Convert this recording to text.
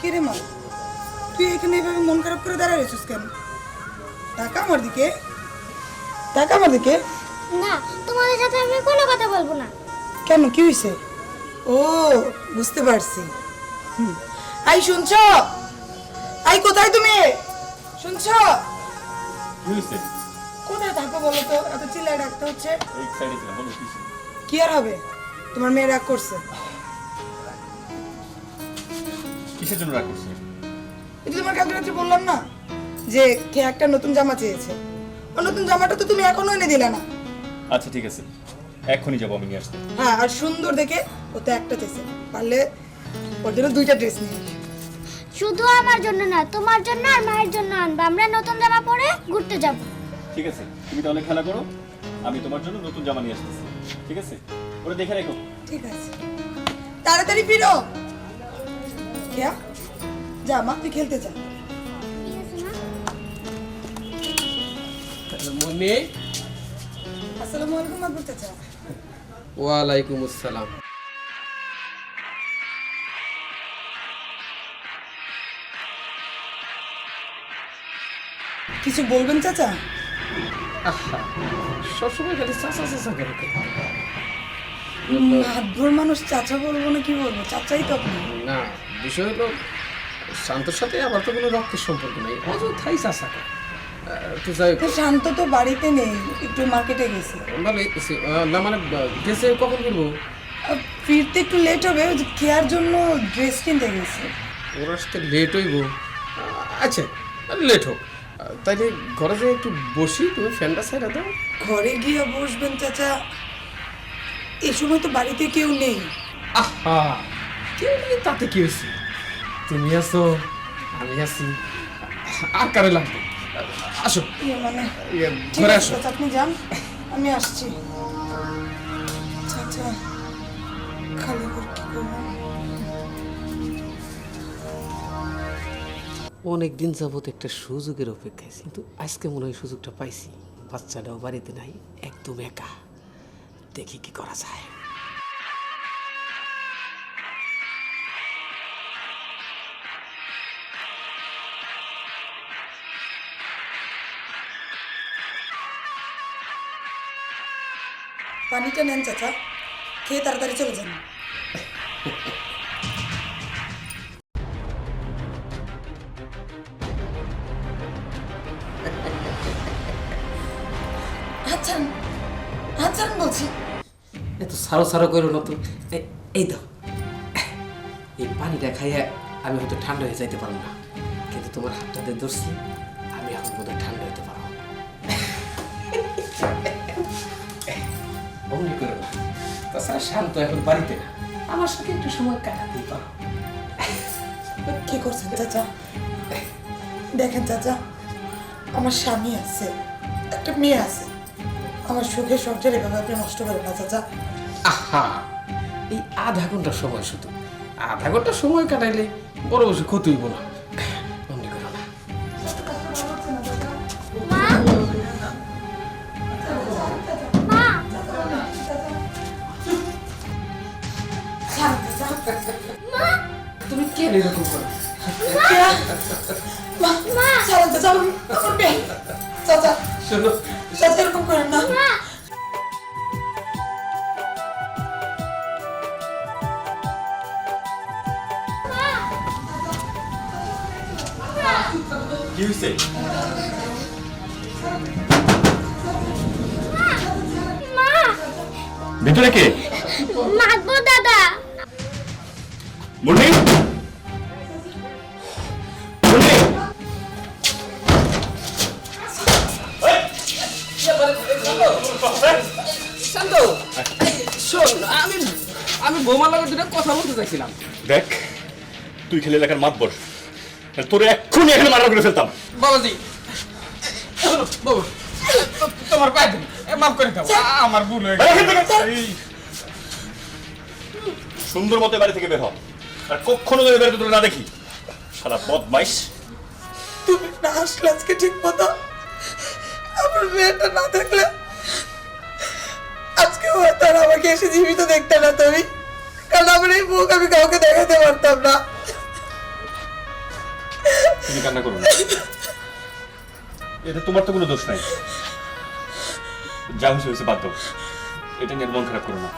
কে রে মা? তুই এখানে এভাবে মন খারাপ করে দাঁড়ায় রয়েছিস কেন? টাকা আমার দিকে? টাকা আমার দিকে? না তোমাদের সাথে আমি কোনো কথা বলব না। কেন কি হয়েছে ও বুঝতে পারছি। হুম। আই শুনছ? আই কোথায় তুমি? শুনছ? কি হয়েছে কোথায় থাকো বলো তো? এত চিল্লায় ডাকতে হচ্ছে। এই সাইডে ছিলাম বলো কি কি আর হবে? তোমার মেয়ে রাগ করছে। কিসের জন্য রাগ করছে এই যে তোমার কালকে রাত্রে বললাম না? যে কে একটা নতুন জামা চেয়েছে। ও নতুন জামাটা তো তুমি এখনও এনে দিলে না। আচ্ছা ঠিক আছে। এক্ষুনি যাব আমি নিয়ে আসতে। হ্যাঁ আর সুন্দর দেখে ও তো একটা চেয়েছে। পারলে ওর জন্য দুইটা ড্রেস নিয়ে। শুধু আমার জন্য না তোমার জন্য আর মায়ের জন্য আনবা। আমরা নতুন জামা পরে ঘুরতে যাব। ঠিক আছে তুমি তাহলে খেলা করো। আমি তোমার জন্য নতুন জামা নিয়ে আসতেছি। ঠিক আছে? ওটা দেখে রেখো। ঠিক আছে। তাড়াতাড়ি ফিরো। কেয়া যা মা তুই খেলতে আসসালামু আলাইকুম চাচা। ওয়ালাইকুম আসসালাম। কিছু বলবেন চাচা? সবসময় খালি চাচা চাচা কেন? মানুষ চাচা বলব না কি বলব? চাচাই তো আপনি। না বিষয় হলো শান্তর সাথে আমার তো কোনো রক্তের সম্পর্ক নেই। অযথাই। আহ, তো যাই হোক, শান্ত তো বাড়িতে নেই একটু মার্কেটে গেছে। ভালো না মানে গেছে কখন আর ফিরতে একটু লেট হবে কেয়ার জন্য ড্রেস কিনতে গেছে। ওর আসতে লেট হইব। আচ্ছা লেট হোক। তাইলে ঘরে যে একটু বসি তুমি ফ্যানটা সাইডা দাও। ঘরে গিয়ে বসবেন চাচা। এই সময় তো বাড়িতে কেউ নেই। আহা! কেউ নেই তাতে কি হয়েছে তুমি আছো আমি আছি আর কারে লাগবে আসো মানে ঘরে আসো আপনি যান আমি আসছি চাচা খালি অনেক দিন যাবত একটা সুযোগের অপেক্ষায় কিন্তু আজকে মনে হয় সুযোগটা পাইছি বাচ্চাটাও বাড়িতে নাই একদম একা দেখি কি করা যায় পানিটা নেন চাচা খেয়ে তাড়াতাড়ি চলে যান আচ্ছা আচ্ছা বলছি এত সারো সারো করো না তো এই দাও এই পানিটা খাইয়া আমি হয়তো ঠান্ডা হয়ে যাইতে পারব না কিন্তু তোমার হাতটা দিয়ে ধরছি তাছাড়া শান্ত এখন বাড়িতে। না আমার সাথে একটু সময় কাটাতেই পারো। কি করছেন চাচা? দেখেন চাচা আমার স্বামী আছে একটা মেয়ে আছে। আমার সুখে সংসার এভাবে আপনি নষ্ট করেন না চাচা। আহা এই আধা ঘণ্টা সময় শুধু। আধা ঘণ্টা সময় কাটাইলে বড় বসে ক্ষতি হইব না। তুমি কেন এরকম করো? এরকম করেন না। মা! কি হয়েছে মা! ভিতরে কে? মাগবো দাদা! মুন্নি? মুন্নি? শান্ত। শোন আমি আমি বোমার লাগে দুটো কথা বলতে চাইছিলাম। দেখ তুই খেলে এলাকার মাত বস তোরে এক্ষুনি এখানে মারা করে ফেলতাম। বাবাজি বাবা তোমার পায়ে ধরি মাফ করে দাও আমার ভুল হয়ে। সুন্দর মতো বাড়ি থেকে বের হ। আর কখনো যদি বেরোতে তোরা না দেখি। সারা বদমাইশ। তুমি না আসলে আজকে ঠিক মতো আমার মেয়েটা না থাকলে আজকে হয়তো আর আমাকে এসে জীবিত দেখতে না তুমি। কারণ আমার এই মুখ আমি কাউকে দেখাতে পারতাম না। তুমি কান্না করো না। এটা তোমার তো কোনো দোষ নাই। যা হয়েছে হয়েছে বাদ দাও। এটা নিয়ে মন খারাপ করো না।